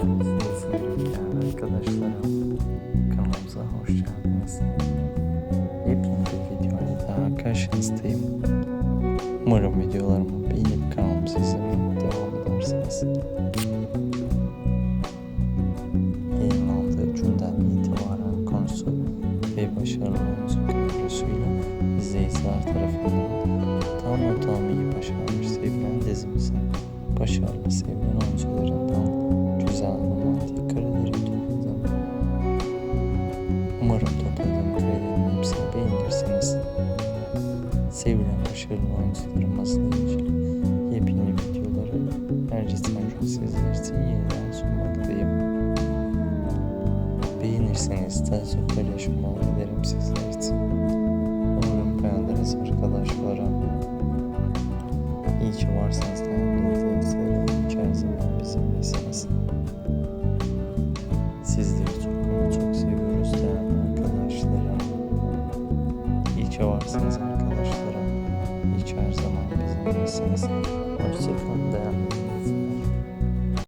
Sevgili arkadaşlarım? Kanalımıza hoş geldiniz. Yepyeni bir videoyla daha karşınızdayım. Umarım videolarımı beğenip kanalımıza izlemeye devam edersiniz. Yayınlandığı günden itibaren konusu ve başarılı oyuncu kadrosuyla izleyiciler tarafından tam ortalama iyi başarmış sevilen dizimizin başarılı sevilen oyuncularından Sevilen başarılı oyuncularımızla ilgili yepyeni videoları gün sizler için yeniden sunmaktayım. Beğenirseniz daha çok paylaşımlar ederim sizler için. Umarım beğendiniz arkadaşlarım. İyi ki varsınız ki her zaman bizimlesiniz. Sizleri çok çok seviyoruz değerli arkadaşlarım. İyi ki varsınız arkadaşlarım. Ki her zaman bizimlesiniz. Hoşçakalın